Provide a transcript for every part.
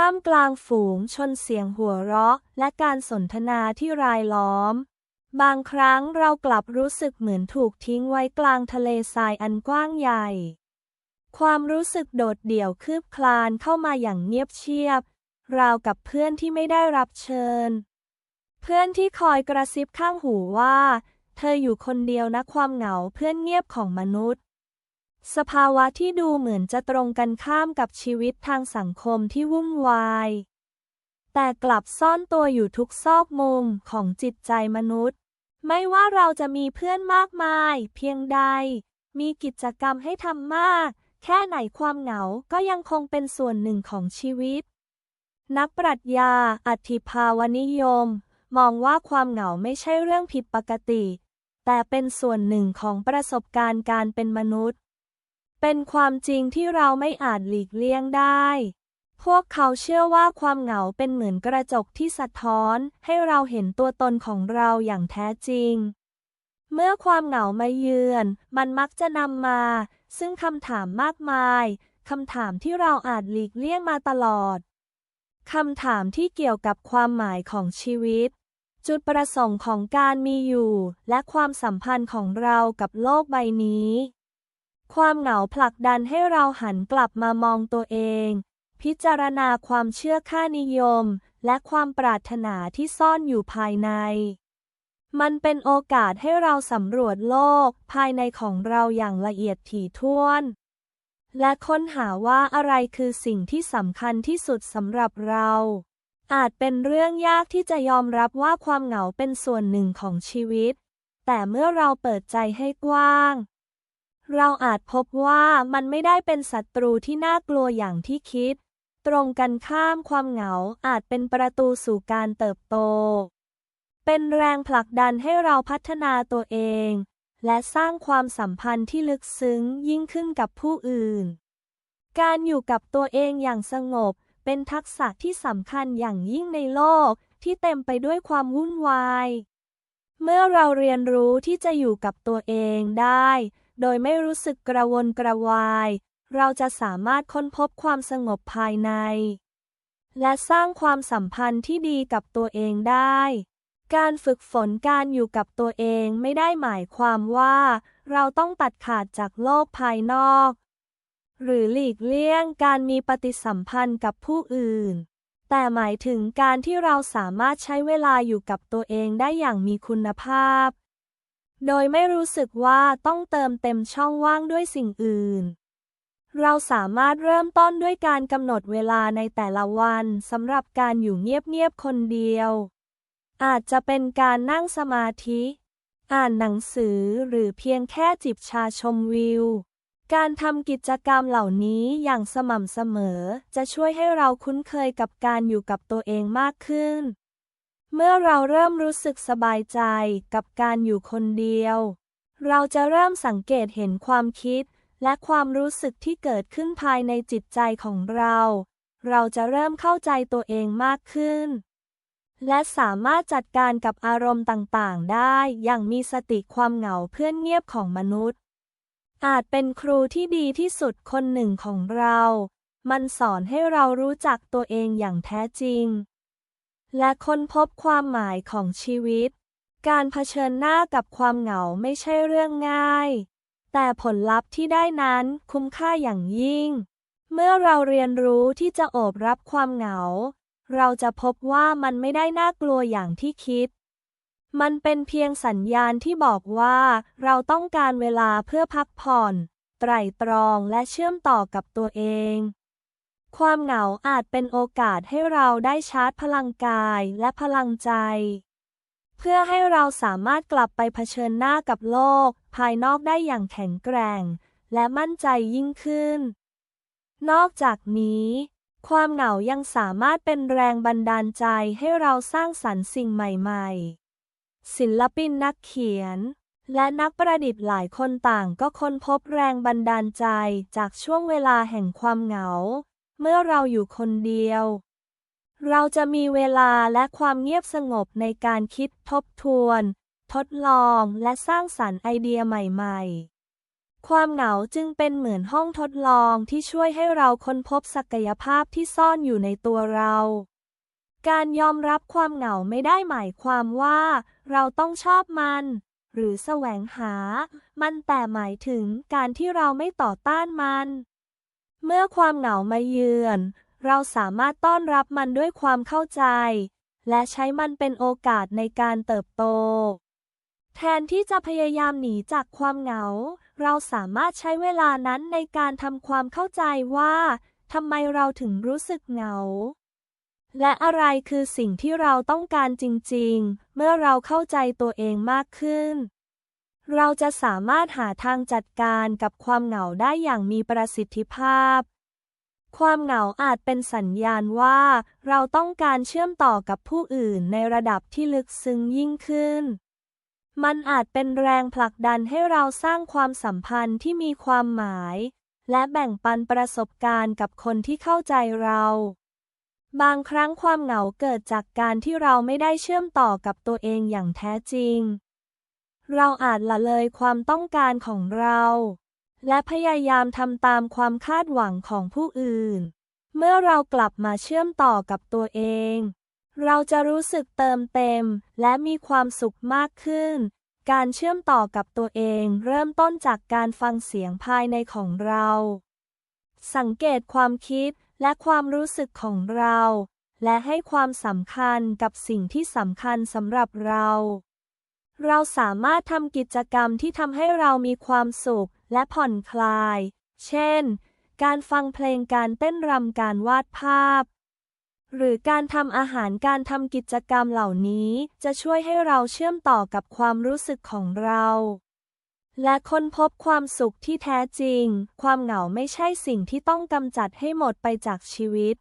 ท่ามกลางฝูงชนเสียงหัวเราะ และการสนทนาที่รายล้อม บางครั้งเรากลับรู้สึกเหมือนถูกทิ้งไว้กลางทะเลทรายอันกว้างใหญ่ ความรู้สึกโดดเดี่ยวคืบคลานเข้ามาอย่างเงียบเชียบ ราวกับเพื่อนที่ไม่ได้รับเชิญ เพื่อนที่คอยกระซิบข้างหูว่า เธออยู่คนเดียวนะความเหงาเพื่อนเงียบของมนุษย์ สภาวะที่ดูเหมือนจะตรงกันข้ามกับชีวิตทางสังคมที่วุ่นวาย แต่กลับซ่อนตัวอยู่ทุกซอกมุมของจิตใจมนุษย์ ไม่ว่าเราจะมีเพื่อนมากมาย เพียงใด มีกิจกรรมให้ทำมาก แค่ไหนความเหงาก็ยังคงเป็นส่วนหนึ่งของชีวิต นักปรัชญา อธิภาวนิยม มองว่าความเหงาไม่ใช่เรื่องผิดปกติ แต่เป็นส่วนหนึ่งของประสบการณ์การเป็นมนุษย์ เป็นความจริงที่เราไม่อาจหลีกเลี่ยงได้ พวกเขาเชื่อว่าความเหงาเป็นเหมือนกระจกที่สะท้อน ให้เราเห็นตัวตนของเราอย่างแท้จริง เมื่อความเหงามาเยือน มันมักจะนำมา ซึ่งคำถามมากมายคำถามที่เราอาจหลีกเลี่ยงมาตลอด คำถามที่เกี่ยวกับความหมายของชีวิต จุดประสงค์ของการมีอยู่ และความสัมพันธ์ของเรากับโลกใบนี้ ความเหงาผลักดันให้เราหันกลับมามองตัวเอง พิจารณาความเชื่อค่านิยม และความปรารถนาที่ซ่อนอยู่ภายใน มันเป็นโอกาสให้เราสำรวจโลกภายในของเราอย่างละเอียดถี่ถ้วน และค้นหาว่าอะไรคือสิ่งที่สำคัญที่สุดสำหรับเรา อาจเป็นเรื่องยากที่จะยอมรับว่าความเหงาเป็นส่วนหนึ่งของชีวิต แต่เมื่อเราเปิดใจให้กว้าง เราอาจพบว่ามันไม่ได้เป็นศัตรูที่น่ากลัวอย่างที่คิด ตรงกันข้ามความเหงาอาจเป็นประตูสู่การเติบโต เป็นแรงผลักดันให้เราพัฒนาตัวเอง และสร้างความสัมพันธ์ที่ลึกซึ้งยิ่งขึ้นกับผู้อื่น การอยู่กับตัวเองอย่างสงบ เป็นทักษะที่สำคัญอย่างยิ่งในโลกที่เต็มไปด้วยความวุ่นวาย เมื่อเราเรียนรู้ที่จะอยู่กับตัวเองได้ โดยไม่รู้สึกกระวนกระวาย เราจะสามารถค้นพบความสงบภายใน และสร้างความสัมพันธ์ที่ดีกับตัวเองได้ การฝึกฝนการอยู่กับตัวเองไม่ได้หมายความว่า เราต้องตัดขาดจากโลกภายนอก หรือหลีกเลี่ยงการมีปฏิสัมพันธ์กับผู้อื่น แต่หมายถึงการที่เราสามารถใช้เวลาอยู่กับตัวเองได้อย่างมีคุณภาพ โดยไม่รู้สึกว่าต้องเติมเต็มช่องว่างด้วยสิ่งอื่น เราสามารถเริ่มต้นด้วยการกำหนดเวลาในแต่ละวันสำหรับการอยู่เงียบๆคนเดียว อาจจะเป็นการนั่งสมาธิ อ่านหนังสือหรือเพียงแค่จิบชาชมวิว การทำกิจกรรมเหล่านี้อย่างสม่ำเสมอจะช่วยให้เราคุ้นเคยกับการอยู่กับตัวเองมากขึ้น เมื่อเราเริ่มรู้สึกสบายใจกับการอยู่คนเดียว เราจะเริ่มสังเกตเห็นความคิด และความรู้สึกที่เกิดขึ้นภายในจิตใจของเรา เราจะเริ่มเข้าใจตัวเองมากขึ้น และสามารถจัดการกับอารมณ์ต่างๆ ได้อย่างมีสติความเหงาเพื่อนเงียบของมนุษย์ อาจเป็นครูที่ดีที่สุดคนหนึ่งของเรา มันสอนให้เรารู้จักตัวเองอย่างแท้จริง และค้นพบความหมายของชีวิต การเผชิญหน้ากับความเหงาไม่ใช่เรื่องง่าย แต่ผลลัพธ์ที่ได้นั้นคุ้มค่าอย่างยิ่ง เมื่อเราเรียนรู้ที่จะโอบรับความเหงา เราจะพบว่ามันไม่ได้น่ากลัวอย่างที่คิด มันเป็นเพียงสัญญาณที่บอกว่าเราต้องการเวลาเพื่อพักผ่อน ไตร่ตรองและเชื่อมต่อกับตัวเอง ความเหงาอาจเป็นโอกาสให้เราได้ชาร์จพลังกายและพลังใจ เพื่อให้เราสามารถกลับไปเผชิญหน้ากับโลก ภายนอกได้อย่างแข็งแกร่ง และมั่นใจยิ่งขึ้น นอกจากนี้ ความเหงายังสามารถเป็นแรงบันดาลใจให้เราสร้างสรรค์สิ่งใหม่ๆ ศิลปินนักเขียนและนักประดิษฐ์หลายคนต่างก็ค้นพบแรงบันดาลใจจากช่วงเวลาแห่งความเหงา เมื่อเราอยู่คนเดียว เราจะมีเวลาและความเงียบสงบในการคิดทบทวน ทดลองและสร้างสรรค์ไอเดียใหม่ ๆ ความเหงาจึงเป็นเหมือนห้องทดลองที่ช่วยให้เราค้นพบศักยภาพที่ซ่อนอยู่ในตัวเรา การยอมรับความเหงาไม่ได้หมายความว่า เราต้องชอบมันหรือแสวงหา มันแต่หมายถึงการที่เราไม่ต่อต้านมัน เมื่อความเหงามาเยือน เราสามารถต้อนรับมันด้วยความเข้าใจ และใช้มันเป็นโอกาสในการเติบโต แทนที่จะพยายามหนีจากความเหงา เราสามารถใช้เวลานั้นในการทำความเข้าใจว่าทำไมเราถึงรู้สึกเหงา และอะไรคือสิ่งที่เราต้องการจริง ๆ เมื่อเราเข้าใจตัวเองมากขึ้น เราจะสามารถหาทางจัดการกับความเหงาได้อย่างมีประสิทธิภาพ ความเหงาอาจเป็นสัญญาณว่า เราต้องการเชื่อมต่อกับผู้อื่นในระดับที่ลึกซึ้งยิ่งขึ้น มันอาจเป็นแรงผลักดันให้เราสร้างความสัมพันธ์ที่มีความหมาย และแบ่งปันประสบการณ์กับคนที่เข้าใจเรา บางครั้งความเหงาเกิดจากการที่เราไม่ได้เชื่อมต่อกับตัวเองอย่างแท้จริง เราอาจละเลยความต้องการของเรา และพยายามทำตามความคาดหวังของผู้อื่น เมื่อเรากลับมาเชื่อมต่อกับตัวเอง เราจะรู้สึกเติมเต็มและมีความสุขมากขึ้น การเชื่อมต่อกับตัวเองเริ่มต้นจากการฟังเสียงภายในของเรา สังเกตความคิดและความรู้สึกของเรา และให้ความสำคัญกับสิ่งที่สำคัญสำหรับเรา เราสามารถทำกิจกรรมที่ทำให้เรามีความสุขและผ่อนคลาย เช่น การฟังเพลงการเต้นรำการวาดภาพ หรือการทำอาหารการทำกิจกรรมเหล่านี้จะช่วยให้เราเชื่อมต่อกับความรู้สึกของเรา และค้นพบความสุขที่แท้จริง ความเหงาไม่ใช่สิ่งที่ต้องกำจัดให้หมดไปจากชีวิต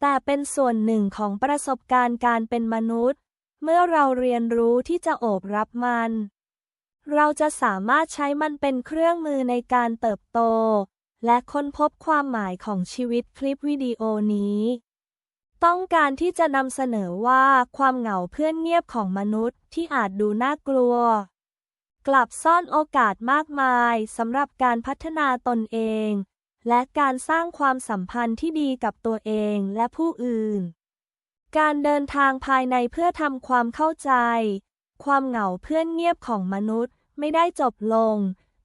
แต่เป็นส่วนหนึ่งของประสบการณ์การเป็นมนุษย์ เมื่อเราเรียนรู้ที่จะโอบรับมัน เราจะสามารถใช้มันเป็นเครื่องมือในการเติบโต และค้นพบความหมายของชีวิตคลิปวิดีโอนี้ ต้องการที่จะนำเสนอว่าความเหงาเพื่อนเงียบของมนุษย์ที่อาจดูน่ากลัว กลับซ่อนโอกาสมากมายสำหรับการพัฒนาตนเอง และการสร้างความสัมพันธ์ที่ดีกับตัวเองและผู้อื่น การเดินทางภายในเพื่อทำความเข้าใจ ความเหงาเพื่อนเงียบของมนุษย์ไม่ได้จบลง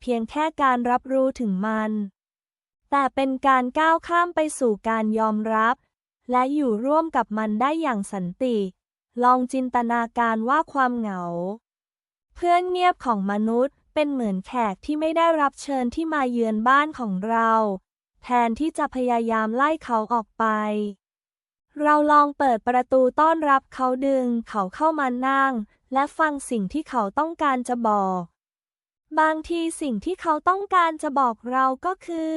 เพียงแค่การรับรู้ถึงมัน แต่เป็นการก้าวข้ามไปสู่การยอมรับ และอยู่ร่วมกับมันได้อย่างสันติ ลองจินตนาการว่าความเหงา เพื่อนเงียบของมนุษย์เป็นเหมือนแขกที่ไม่ได้รับเชิญที่มาเยือนบ้านของเรา แทนที่จะพยายามไล่เขาออกไป เราลองเปิดประตูต้อนรับเขาดึงเขาเข้ามานั่ง และฟังสิ่งที่เขาต้องการจะบอก บางทีสิ่งที่เขาต้องการจะบอกเราก็คือ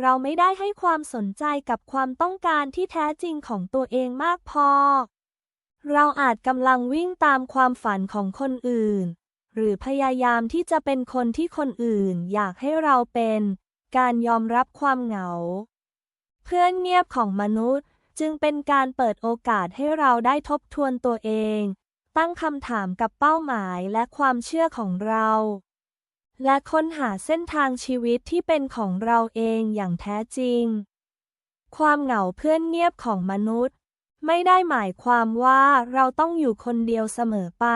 เราไม่ได้ให้ความสนใจกับความต้องการที่แท้จริงของตัวเองมากพอ เราอาจกำลังวิ่งตามความฝันของคนอื่น หรือพยายามที่จะเป็นคนที่คนอื่นอยากให้เราเป็น การยอมรับความเหงา เพื่อนเงียบของมนุษย์ จึงเป็นการเปิดโอกาสให้เราได้ทบทวนตัวเอง ตั้งคำถามกับเป้าหมายและความเชื่อของเรา และค้นหาเส้นทางชีวิตที่เป็นของเราเองอย่างแท้จริง ความเหงาเพื่อนเงียบของมนุษย์ ไม่ได้หมายความว่าเราต้องอยู่คนเดียวเสมอไป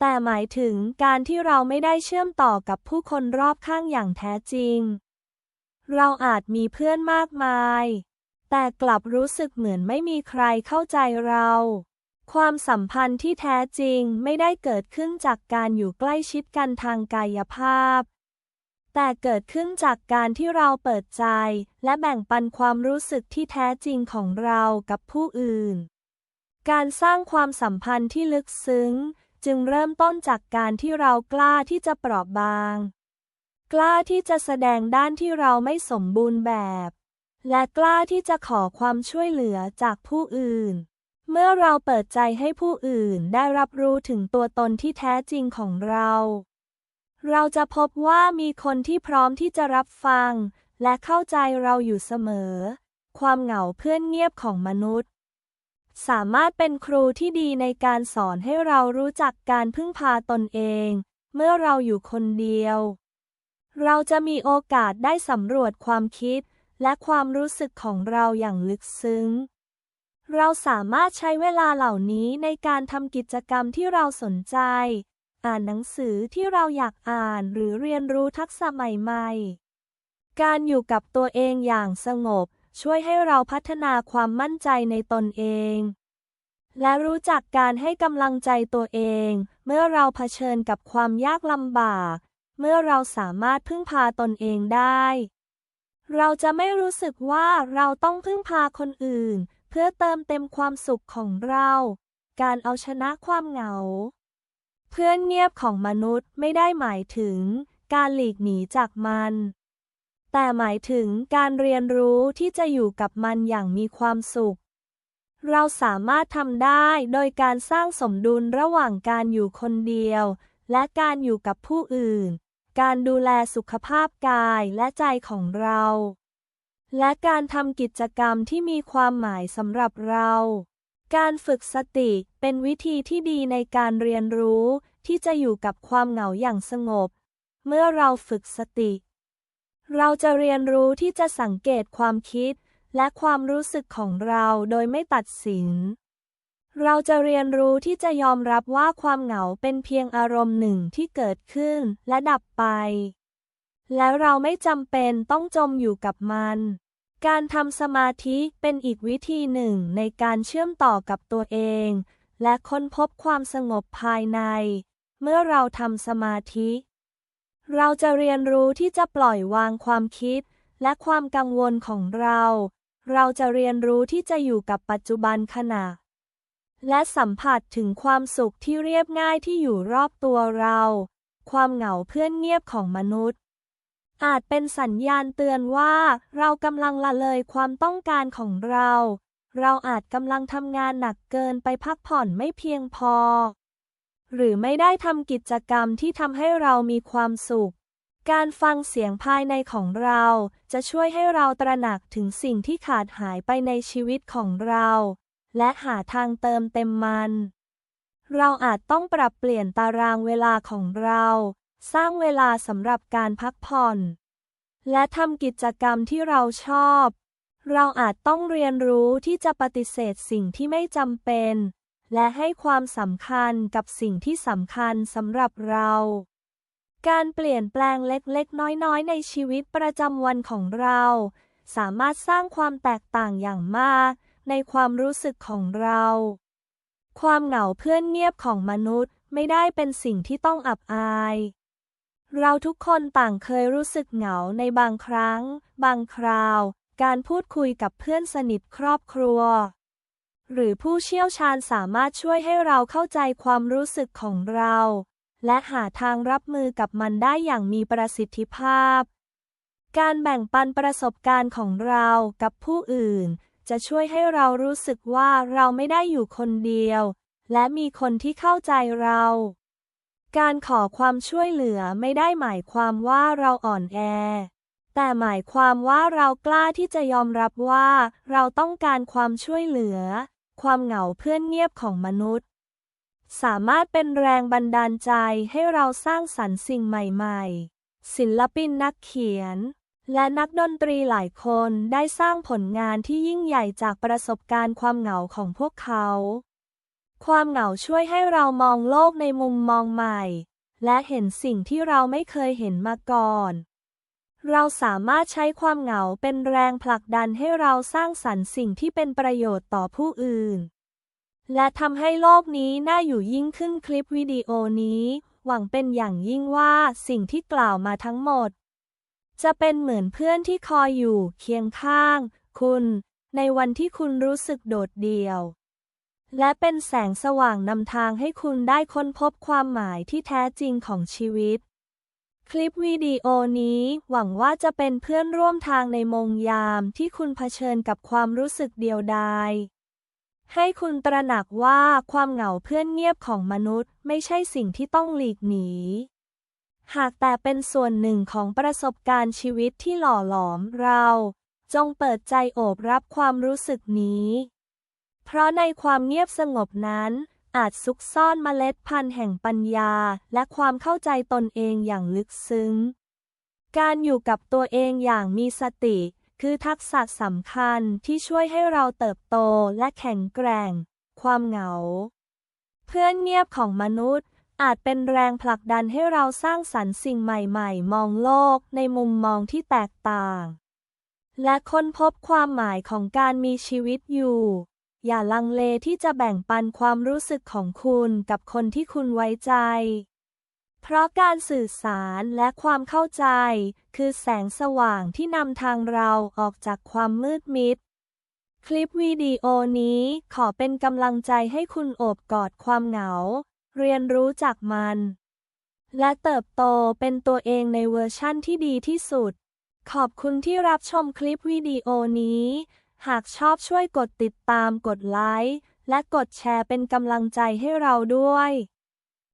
แต่หมายถึงการที่เราไม่ได้เชื่อมต่อกับผู้คนรอบข้างอย่างแท้จริง เราอาจมีเพื่อนมากมาย แต่กลับรู้สึกเหมือนไม่มีใครเข้าใจเรา ความสัมพันธ์ที่แท้จริงไม่ได้เกิดขึ้นจากการอยู่ใกล้ชิดกันทางกายภาพ แต่เกิดขึ้นจากการที่เราเปิดใจ และแบ่งปันความรู้สึกที่แท้จริงของเรากับผู้อื่น การสร้างความสัมพันธ์ที่ลึกซึ้ง จึงเริ่มต้นจากการที่เรากล้าที่จะเปราะบาง กล้าที่จะแสดงด้านที่เราไม่สมบูรณ์แบบ และกล้าที่จะขอความช่วยเหลือจากผู้อื่น เมื่อเราเปิดใจให้ผู้อื่นได้รับรู้ถึงตัวตนที่แท้จริงของเรา เราจะพบว่ามีคนที่พร้อมที่จะรับฟัง และเข้าใจเราอยู่เสมอ ความเหงาเพื่อนเงียบของมนุษย์ สามารถเป็นครูที่ดีในการสอนให้เรารู้จักการพึ่งพาตนเอง เมื่อเราอยู่คนเดียว เราจะมีโอกาสได้สำรวจความคิด และความรู้สึกของเราอย่างลึกซึ้ง เราสามารถใช้เวลาเหล่านี้ในการทำกิจกรรมที่เราสนใจ อ่านหนังสือที่เราอยากอ่านหรือเรียนรู้ทักษะใหม่ ๆ การอยู่กับตัวเองอย่างสงบ ช่วยให้เราพัฒนาความมั่นใจในตนเอง และรู้จักการให้กำลังใจตัวเอง เมื่อเราเผชิญกับความยากลำบาก เมื่อเราสามารถพึ่งพาตนเองได้ เราจะไม่รู้สึกว่าเราต้องพึ่งพาคนอื่น เพื่อเติมเต็มความสุขของเรา การเอาชนะความเหงา เพื่อนเงียบของมนุษย์ไม่ได้หมายถึง การหลีกหนีจากมัน แต่หมายถึงการเรียนรู้ที่จะอยู่กับมันอย่างมีความสุข เราสามารถทำได้โดยการสร้างสมดุลระหว่างการอยู่คนเดียว และการอยู่กับผู้อื่น การดูแลสุขภาพกายและใจของเรา และการทำกิจกรรมที่มีความหมายสำหรับเรา การฝึกสติเป็นวิธีที่ดีในการเรียนรู้ที่จะอยู่กับความเหงาอย่างสงบ เมื่อเราฝึกสติ เราจะเรียนรู้ที่จะสังเกตความคิดและความรู้สึกของเราโดยไม่ตัดสิน เราจะเรียนรู้ที่จะยอมรับว่าความเหงาเป็นเพียงอารมณ์หนึ่งที่เกิดขึ้นและดับไป และเราไม่จำเป็นต้องจมอยู่กับมัน การทำสมาธิเป็นอีกวิธีหนึ่งในการเชื่อมต่อกับตัวเอง และค้นพบความสงบภายใน เมื่อเราทำสมาธิ เราจะเรียนรู้ที่จะปล่อยวางความคิดและความกังวลของเรา เราจะเรียนรู้ที่จะอยู่กับปัจจุบันขณะ และสัมผัสถึงความสุขที่เรียบง่ายที่อยู่รอบตัวเรา ความเหงาเพื่อนเงียบของมนุษย์ อาจเป็นสัญญาณเตือนว่า เรากำลังละเลยความต้องการของเรา เราอาจกำลังทำงานหนักเกินไปพักผ่อนไม่เพียงพอ หรือไม่ได้ทำกิจกรรมที่ทำให้เรามีความสุข การฟังเสียงภายในของเราจะช่วยให้เราตระหนักถึงสิ่งที่ขาดหายไปในชีวิตของเรา และหาทางเติมเต็มมัน เราอาจต้องปรับเปลี่ยนตารางเวลาของเรา สร้างเวลาสำหรับการพักผ่อน และทำกิจกรรมที่เราชอบ เราอาจต้องเรียนรู้ที่จะปฏิเสธสิ่งที่ไม่จำเป็น และให้ความสำคัญกับสิ่งที่สำคัญสำหรับเราการเปลี่ยนแปลงเล็กๆ น้อยๆ ในชีวิตประจำวันของเรา สามารถสร้างความแตกต่างอย่างมาก ในความรู้สึกของเรา ความเหงาเพื่อนเงียบของมนุษย์ไม่ได้เป็นสิ่งที่ต้องอับอาย เราทุกคนต่างเคยรู้สึกเหงาในบางครั้ง บางคราว การพูดคุยกับเพื่อนสนิทครอบครัว หรือผู้เชี่ยวชาญสามารถช่วยให้เราเข้าใจความรู้สึกของเรา และหาทางรับมือกับมันได้อย่างมีประสิทธิภาพการแบ่งปันประสบการณ์ของเรากับผู้อื่น จะช่วยให้เรารู้สึกว่าเราไม่ได้อยู่คนเดียว และมีคนที่เข้าใจเรา การขอความช่วยเหลือไม่ได้หมายความว่าเราอ่อนแอ แต่หมายความว่าเรากล้าที่จะยอมรับว่าเราต้องการความช่วยเหลือ ความเหงาเพื่อนเงียบของมนุษย์ สามารถเป็นแรงบันดาลใจให้เราสร้างสรรค์สิ่งใหม่ ๆ ศิลปินนักเขียน และนักดนตรีหลายคนได้สร้างผลงานที่ยิ่งใหญ่จากประสบการณ์ความเหงาของพวกเขา ความเหงาช่วยให้เรามองโลกในมุมมองใหม่ และเห็นสิ่งที่เราไม่เคยเห็นมาก่อน เราสามารถใช้ความเหงาเป็นแรงผลักดันให้เราสร้างสรรค์สิ่งที่เป็นประโยชน์ต่อผู้อื่น และทำให้โลกนี้น่าอยู่ยิ่งขึ้นคลิปวิดีโอนี้ หวังเป็นอย่างยิ่งว่าสิ่งที่กล่าวมาทั้งหมด จะเป็นเหมือนเพื่อนที่คอยอยู่เคียงข้าง คุณ ในวันที่คุณรู้สึกโดดเดี่ยว และเป็นแสงสว่างนำทางให้คุณได้ค้นพบความหมายที่แท้จริงของชีวิต คลิปวิดีโอนี้ หวังว่าจะเป็นเพื่อนร่วมทางในมงยามที่คุณเผชิญกับความรู้สึกเดียวดายให้คุณตระหนักว่าความเหงาเพื่อนเงียบของมนุษย์ไม่ใช่สิ่งที่ต้องหลีกหนี หากแต่เป็นส่วนหนึ่งของประสบการณ์ชีวิตที่หล่อหลอมเรา จงเปิดใจโอบรับความรู้สึกนี้ เพราะในความเงียบสงบนั้น อาจซุกซ่อนเมล็ดพันธุ์แห่งปัญญา และความเข้าใจตนเองอย่างลึกซึ้ง การอยู่กับตัวเองอย่างมีสติ คือทักษะสำคัญที่ช่วยให้เราเติบโตและแข็งแกร่ง ความเหงา เพื่อนเงียบของมนุษย์ อาจเป็นแรงผลักดันให้เราสร้างสรรค์สิ่งใหม่ๆ มองโลกในมุมมองที่แตกต่าง และค้นพบความหมายของการมีชีวิตอยู่ อย่าลังเลที่จะแบ่งปันความรู้สึกของคุณกับคนที่คุณไว้ใจ เพราะการสื่อสารและความเข้าใจ คือแสงสว่างที่นำทางเราออกจากความมืดมิดคลิปวิดีโอนี้ขอเป็นกำลังใจให้คุณโอบกอดความเหงา เรียนรู้จากมัน และเติบโตเป็นตัวเองในเวอร์ชั่นที่ดีที่สุด ขอบคุณที่รับชมคลิปวิดีโอนี้ หากชอบช่วยกดติดตามกดไลค์และกดแชร์เป็นกำลังใจให้เราด้วย